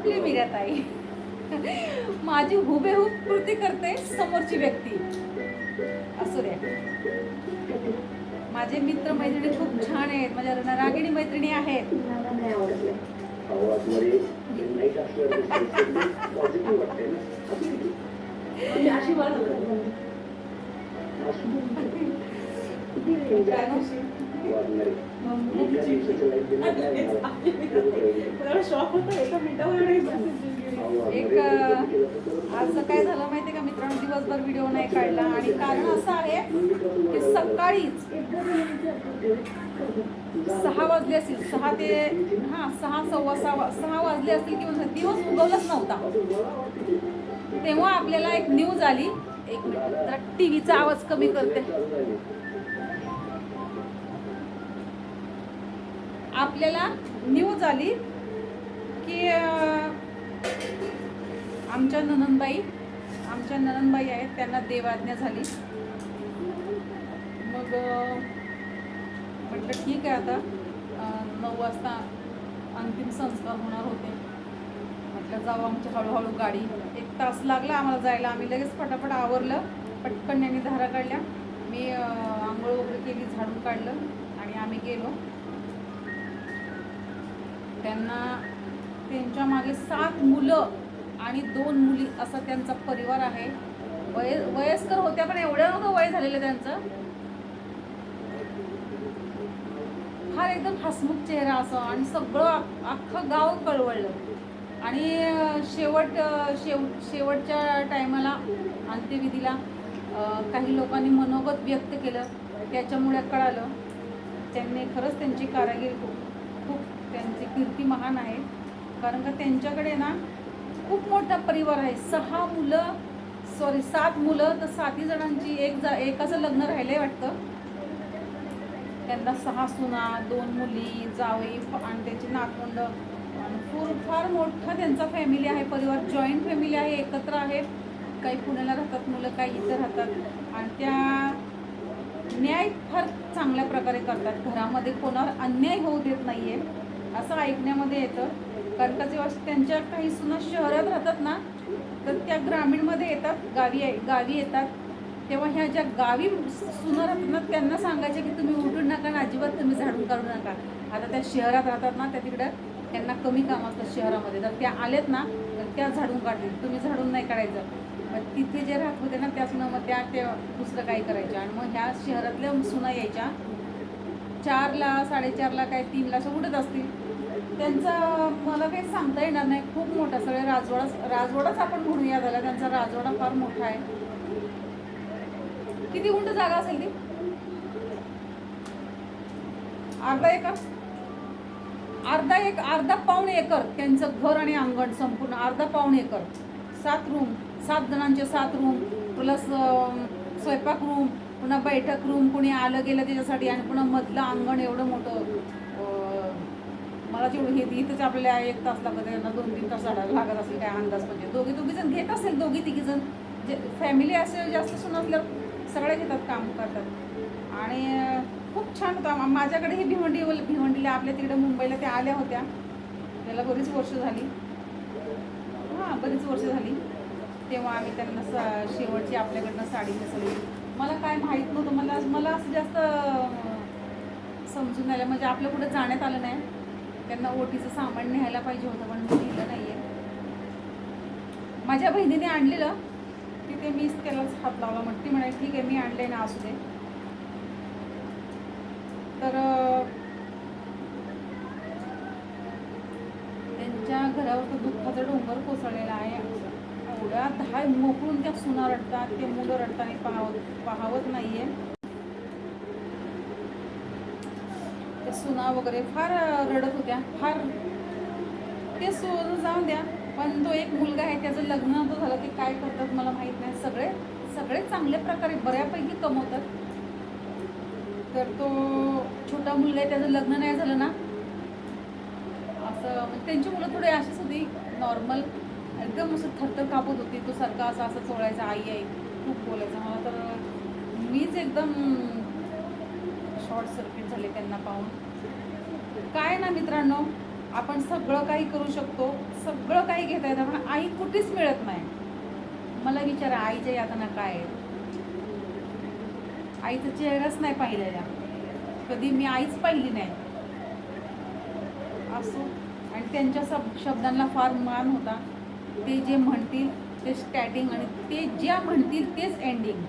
आपली मीराताई माझी हुबेहूब कृती करते समोरची व्यक्ती. असू द्या माझे मित्र मैत्रिणी खूप छान आहेत. माझ्या रागिणी मैत्रिणी आहेत. अशी एक अं, आज काय झालं माहितीये का मित्रांनो दिवसभर व्हिडिओ नाही काढला आणि कारण असं आहे की सकाळीच सहा वाजले असतील सहा ते हा सहा सव्वा सहा सहा वाजले असतील किंवा दिवस उगवलाच नव्हता तेव्हा आपल्याला एक न्यूज आली एक मिनिट. जरा टीव्हीचा आवाज कमी करते. आपल्याला न्यूज आली की आमच्या ननंदबाई आमच्या ननंदबाई आहेत त्यांना देवाज्ञा झाली. मग म्हटलं ठीक आहे आता. नऊ वाजता अंतिम संस्कार होणार होते. म्हटलं जाऊ आमची हळूहळू गाडी. एक तास लागला आम्हाला जायला. आम्ही लगेच पटापट आवरलं पटकन यांनी धारा काढल्या. मी आंघोळ वगैरे केली झाडून काढलं आणि आम्ही गेलो. त्यांना त्यांच्या मागे सात मुलं आणि दोन मुली असा त्यांचा परिवार आहे. वय वयस्कर होत्या पण एवढं नव्हतं वय झालेलं त्यांचं. फार एकदम हसमुख चेहरा असं आणि सगळं अख्खं गाव कळवळलं. आणि शेवट शेव शेवटच्या टायमाला अंत्यविधीला काही लोकांनी मनोगत व्यक्त केलं. त्याच्यामुळे कळालं. त्यांनी खरंच त्यांची कारागीर खूप खूप त्यांची कीर्ती महान आहे कारण का त्यांच्याकडे ना खूप मोठा परिवार आहे. सहा मुलं सॉरी सात मुलं तर साती जणांची एक जा एकाचं लग्न राहिलंय वाटतं. त्यांना सहा सुना दोन मुली जावई आणि त्यांची नातवंड फूर फार मोठा त्यांचा फॅमिली आहे परिवार जॉईंट फॅमिली आहे एकत्र आहे काही पुण्याला राहतात मुलं काही इथं राहतात. आणि त्या न्याय फार चांगल्या प्रकारे करतात. घरामध्ये कोणावर अन्याय होऊ देत नाही आहे असं ऐकण्यामध्ये येतं. कारण का जेव्हा त्यांच्या काही सुना शहरात राहतात ना तर त्या ग्रामीणमध्ये येतात गावी गावी येतात. तेव्हा ह्या ज्या गावी सुना राहतात ना त्यांना सांगायचे की तुम्ही उठून नका आणि अजिबात तुम्ही झाडून काढू नका. आता त्या शहरात राहतात ना त्या तिकडं त्यांना कमी काम असतं शहरामध्ये. जर त्या आल्यात ना तर त्या झाडून काढतील. तुम्ही झाडून नाही काढायचं. मग तिथे जे राहत होते ना त्या सुना मग त्या ते दुसरं काही करायच्या. आणि मग ह्या शहरातल्या सुना यायच्या. चारला साडेचारला काय तीनला असं उठत असतील. त्यांचा मला काही सांगता येणार नाही. खूप मोठा सगळे राजवाडा राजवाडाच आपण म्हणूया झाला त्यांचा राजवाडा फार मोठा आहे. किती उंट जागा असेल ती? अर्धा एकर? अर्धा एक अर्धा पाऊण एकर त्यांचं घर आणि अंगण संपूर्ण. अर्धा पाऊण एकर. सात रूम सात जणांचे सात रूम प्लस स्वयंपाक रूम पुन्हा बैठक रूम कुणी आलं गेलं त्याच्यासाठी आणि पुन्हा मधलं अंगण एवढं मोठं मला जेवढं हे इथंच आपल्याला एक तास लागत त्यांना दोन तीन तास लागत लागत असेल काय अंदाज म्हणजे. दोघी दोघी जण घेत असेल दोघी तिघी जण. जे फॅमिली असेल जास्त सुन असल्या सगळे घेतात काम करतात. आणि खूप छान होतं. माझ्याकडे ही भिवंडी भिवंडीला आपल्या तिकडे मुंबईला त्या आल्या होत्या. त्याला बरीच वर्ष झाली. हां बरीच वर्ष झाली. तेव्हा आम्ही त्यांना सा शेवटची आपल्याकडनं साडी नेसली. मला काय माहीत नव्हतं मला मला असं जास्त समजून आलं म्हणजे आपल्या कुठं जाण्यात आलं नाही. त्यांना ओटीचं सामान न्यायला पाहिजे होतं पण मी लिहिलं नाही आहे माझ्या बहिणीने आणलेलं. तिथे मीच त्यालाच हात लावला म्हणते ती म्हणाली ठीक आहे मी आणले ना असू दे. तर त्यांच्या घरावर तो दुःखाचा डोंगर कोसळलेला आहे. एवढ्या धाय मोकळून त्या सुना रडतात ते मुलं रडताना पाहावत पाहावत नाहीये. त्या सुना वगैरे फार रडत होत्या फार. ते सोडून जाऊन द्या पण तो एक मुलगा आहे त्याचं लग्न तो झालं ते काय करतात मला माहीत नाही. सगळे सगळे चांगल्या प्रकारे बऱ्यापैकी कमवतात. तर तो छोटा मुलगा आहे त्याचं लग्न नाही झालं ना? असं म्हणजे त्यांची मुलं थोडी अशीच होती नॉर्मल. एकदम असं थरथर कापत होती. तो सारखा असा असं चोळायचा आई आई खूप बोलायचा. मला तर मीच एकदम शॉर्ट सर्किट झाले त्यांना पाहून. काय ना मित्रांनो आपण सगळं काही करू शकतो. सगळं काही घेता येतं पण आई कुठेच मिळत नाही. मला विचारा आईच्या यातना काय आहे? आईचा चेहराच नाही पाहिलेला. कधी मी आईच पाहिली नाही. असो. आणि त्यांच्या सब शब्दांना फार मान होता. ते जे म्हणतील ते स्टॅटिंग आणि ते ज्या म्हणतील तेच एंडिंग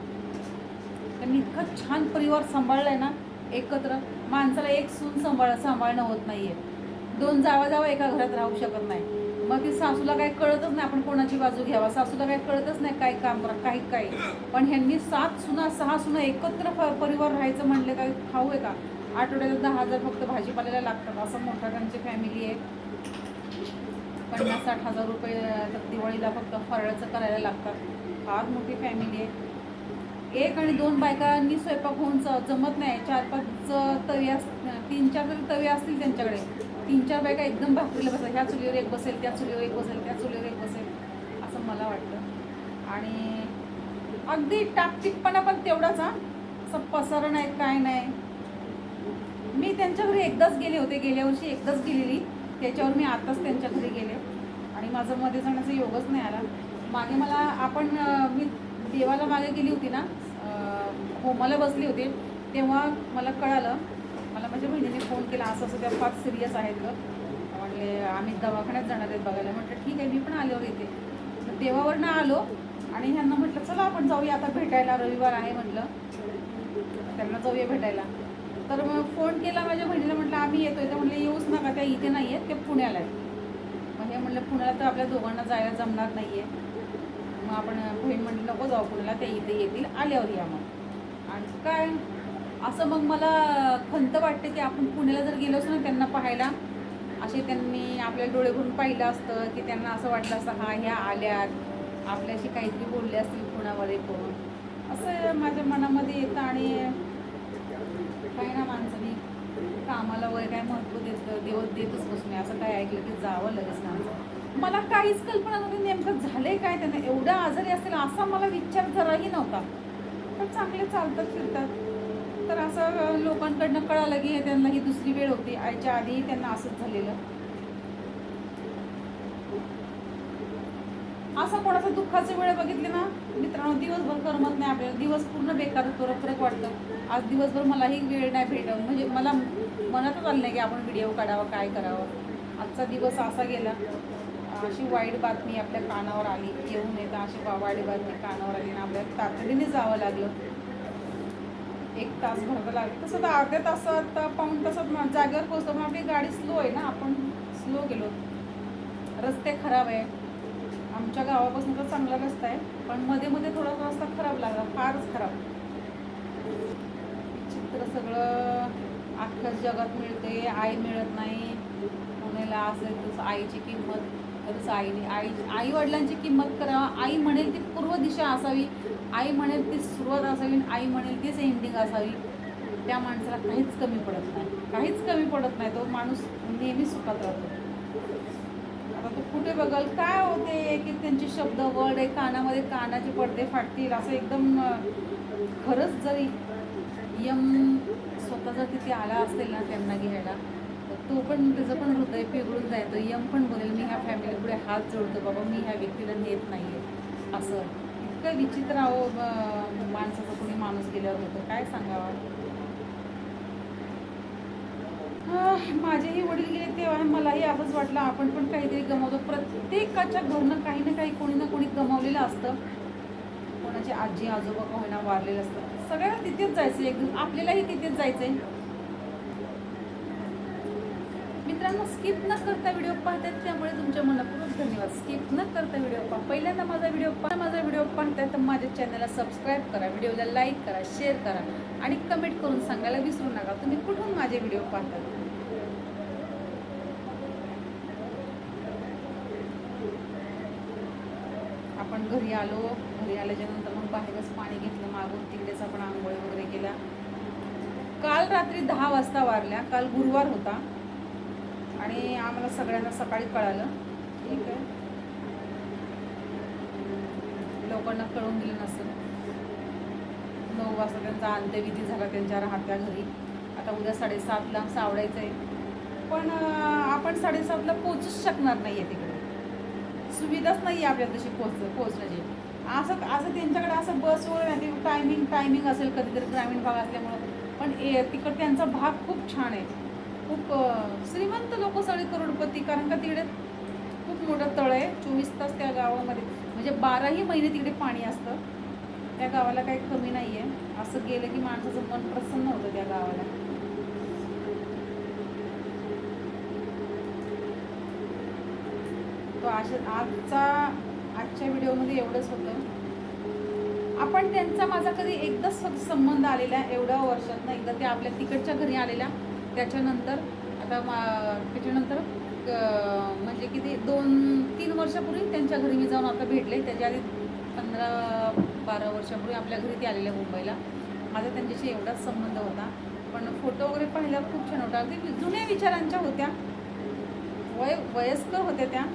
त्यांनी इतकं छान परिवार सांभाळलाय ना एकत्र. माणसाला एक सून सांभाळ सांभाळणं होत नाही आहे दोन जावा जावा एका घरात राहू शकत नाही. मग ती सासूला काही कळतच नाही आपण कोणाची बाजू घ्यावा? सासूला काही कळतच नाही काय काम करा काही काही पण ह्यांनी सात सुना सहा सुना एकत्र परिवार राहायचं म्हणले काय खाऊ आहे का? आठवड्याला दहा हजार फक्त भाजीपाल्याला लागतात असं मोठा त्यांची फॅमिली आहे. पन्नास साठ हजार रुपये तर दिवाळीला फक्त फराळाचं करायला लागतात. फार मोठी फॅमिली आहे. एक आणि दोन बायकांनी स्वयंपाक होऊन ज- जमत नाही. चार पाच तवी अस तीन चार तरी तवे असतील त्यांच्याकडे तीन चार बायका एकदम भाकरीला बसतात. ह्या चुलीवर एक बसेल त्या चुलीवर एक बसेल त्या चुलीवर एक बसेल. असं मला वाटतं. आणि अगदी टाकटिकपणा पण तेवढाच हा. असं पसरण नाही काय नाही. मी त्यांच्या घरी एकदाच गेले होते. गेल्या वर्षी एकदाच गेलेली. त्याच्यावर मी आताच त्यांच्या घरी गेले. आणि माझं मध्ये जाण्याचा योगच नाही आला. मागे मला आपण मी देवाला मागे गेली होती ना हो होमाला बसली होती तेव्हा मला कळालं मला माझ्या बहिणीने फोन केला असं असं त्या फार सिरियस आहेत ग म्हणले आम्ही दवाखान्यात जाणार आहेत बघायला. म्हटलं ठीक आहे मी पण आल्यावर इथे तर देवावरनं आलो आणि ह्यांना म्हटलं चला आपण जाऊया आता भेटायला रविवार आहे म्हटलं. त्यांना जाऊया भेटायला. तर मग फोन केला माझ्या बहिणीला म्हटलं आम्ही येतोय. तर म्हटलं येऊच नका त्या इथे नाही आहेत ते पुण्याला आहेत. मग हे म्हटलं पुण्याला तर आपल्या दोघांना जायला जमणार नाही आहे मग आपण बहीण म्हटली नको जाऊ पुण्याला ते इथे येतील आल्यावर या मग. आणि काय? असं मग मला खंत वाटते की आपण पुण्याला जर गेलो असतो ना त्यांना पाहायला असे त्यांनी आपल्याला डोळे भरून पाहिलं असतं की त्यांना असं वाटलं असतं हा ह्या आल्यात आपल्याशी काहीतरी बोलले असतील पुण्यामध्ये कोण. असं माझ्या मनामध्ये येतं आणि काय ना माणसाने कामाला वगैरे काय महत्त्व देतं देवत देतच बसून नाही असं काय ऐकलं की जावं लगेच माणसं मला काहीच कल्पना नव्हती नेमकं झालंय काय त्यांना. एवढा आजारी असेल असा मला विचार जराही नव्हता. पण चांगले चालतात फिरतात. तर असं लोकांकडनं कळालं की हे त्यांना ही दुसरी वेळ होती. आईच्या आधीही त्यांना असंच झालेलं. असं कोणाचं दुःखाचे वेळ बघितले ना मित्रांनो दिवसभर करमत नाही आपल्याला. दिवस पूर्ण बेकार होतो रखरख वाटतं. आज दिवसभर मलाही वेळ नाही भेटव म्हणजे मला मनातच आलं नाही की आपण व्हिडिओ काढावा काय करावं. आजचा दिवस असा गेला. अशी वाईट बातमी आपल्या कानावर आली येऊन येतं. अशी वाईट बातमी कानावर आली आणि आपल्याला तातडीने जावं लागलं. एक तास भरावं लागलं. तसं तर अर्ध्या तासात पाऊण तासात जागेवर पोहोचतो पण आपली गाडी स्लो आहे ना. आपण स्लो गेलो. रस्ते खराब आहे. आमच्या गावापासून तर चांगला रस्ता आहे पण मध्ये मध्ये थोडासा रस्ता खराब लागला फारच खराब. चित्र सगळं अख्ख्या जगात मिळते आई मिळत नाही. पुण्याला असेल तसं आईची किंमत तसं आईने आई आई वडिलांची किंमत करा. आई म्हणेल ती पूर्व दिशा असावी आई म्हणेल ती सुरुवात असावी आणि आई म्हणेल तीच एंडिंग असावी. त्या माणसाला काहीच कमी पडत नाही. काहीच कमी पडत नाही तो माणूस नेहमी सुखात राहतो. आता कुठे बघल? काय होते? की त्यांचे शब्द वर्ड आहे कानामध्ये कानाचे पडदे फाटतील असं एकदम खरंच जरी यम स्वतः जर तिथे आला असेल ना त्यांना घ्यायला तर तो पण त्याचं पण हृदय पिघळून जायचं. यम पण बोलेल मी ह्या फॅमिली पुढे हात जोडतो बाबा मी ह्या व्यक्तीला नेत नाही आहे असं. इतकं विचित्र आहो माणसाचं कोणी माणूस गेल्यावर होतं. काय सांगावं? माझेही वडील गेले तेव्हा मलाही असंच वाटलं. आपण पण काहीतरी गमावतो. प्रत्येकाच्या घरनं काही ना काही कोणी ना कोणी गमावलेलं असतं. कोणाची आजी आजोबा कोणा वारलेलं असतं. सगळ्यांना तिथेच जायचं एक आपल्यालाही तिथेच जायचंय. मित्रांनो स्किप न करता व्हिडिओ पाहतात त्यामुळे तुमच्या मनापूर्वक धन्यवाद. स्किप न करता व्हिडिओ पहा. पहिल्यांदा माझा व्हिडिओ पहा. माझा व्हिडिओ पाहताय तर माझ्या चॅनलला सबस्क्राईब करा. व्हिडिओला लाईक करा शेअर करा. आणि कमेंट करून सांगायला विसरू नका. तुम्ही कुठून माझे व्हिडिओ पाहतात आपण घरी आलो घरी आल्याच्यानंतर मग बाहेरच पाणी घेतलं मागून तिकडेच आपण आंघोळ वगैरे केला. काल रात्री दहा वाजता वारल्या काल गुरुवार होता. आणि आम्हाला सगळ्यांना सकाळी कळालं ठीक आहे. लोकांना कळून दिलं नसेल. नऊ वाजता त्यांचा अंत्यविधी झाला त्यांच्या राहत्या घरी. आता उद्या साडेसातला सावडायचं आहे पण आपण साडेसातला पोचूच शकणार नाही आहे तिकडे. सुविधाच नाही आहे आपल्याला तशी पोच पोचण्याची असं असं त्यांच्याकडे असं बस वगैरे नाही टायमिंग टायमिंग असेल कधीतरी ग्रामीण भाग असल्यामुळं. पण ए तिकड त्यांचा भाग खूप छान आहे. खूप श्रीमंत लोक सगळे करोडपती कारण का तिकडे खूप मोठं तळ आहे. चोवीस तास त्या गावामध्ये. म्हणजे बाराही महिने तिकडे पाणी असतं. त्या गावाला काही कमी नाही आहे असं गेलं की माणसाचं मन प्रसन्न होतं त्या गावाला. तो आज आजचा आजच्या व्हिडिओमध्ये एवढंच होतं. आपण त्यांचा माझा कधी एकदाच फक्त संबंध आलेला आहे एवढ्या वर्षात ना एकदा ते आपल्या तिकडच्या घरी आलेल्या. त्याच्यानंतर आता मा- त्याच्यानंतर म्हणजे म्हणजे किती दोन तीन वर्षापूर्वी त्यांच्या घरी मी जाऊन आता भेटले. त्याच्या आधी पंधरा बारा वर्षापूर्वी आपल्या घरी ते आलेल्या मुंबईला. माझा त्यांच्याशी एवढाच संबंध होता. पण फोटो वगैरे पाहिल्यावर खूप छान होता. अगदी जुन्या विचारांच्या होत्या. वय वयस्कर होत्या त्या.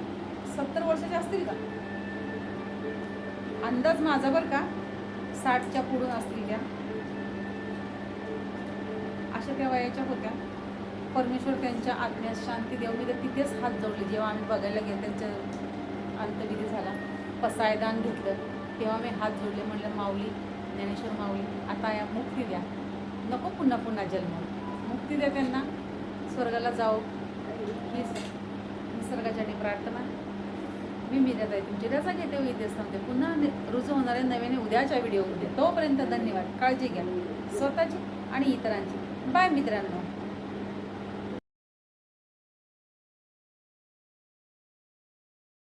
सत्तर वर्षाच्या असतील का? अंदाज माझा बरं का साठच्या पुढून असतील त्या. अशा त्या वयाच्या होत्या. परमेश्वर त्यांच्या आत्म्यास शांती देऊ मी तर तिथेच हात जोडले. जेव्हा आम्ही बघायला गेलो त्यांच्या अंतविधी झाला. पसायदान घेतलं. तेव्हा मी हात जोडले म्हणलं माऊली ज्ञानेश्वर माऊली आता या मुक्ती द्या. नको पुन्हा पुन्हा जन्म. मुक्ती द्या त्यांना. स्वर्गाला जाओ. हीच निसर्गाच्या प्रार्थना मी मीरात आहे तुमची रजा घेते हो व थांबते पुन्हा रुजू होणाऱ्या नव्याने उद्याच्या व्हिडिओमध्ये तोपर्यंत धन्यवाद. काळजी घ्या. स्वतःची आणि इतरांची. बाय मित्रांनो.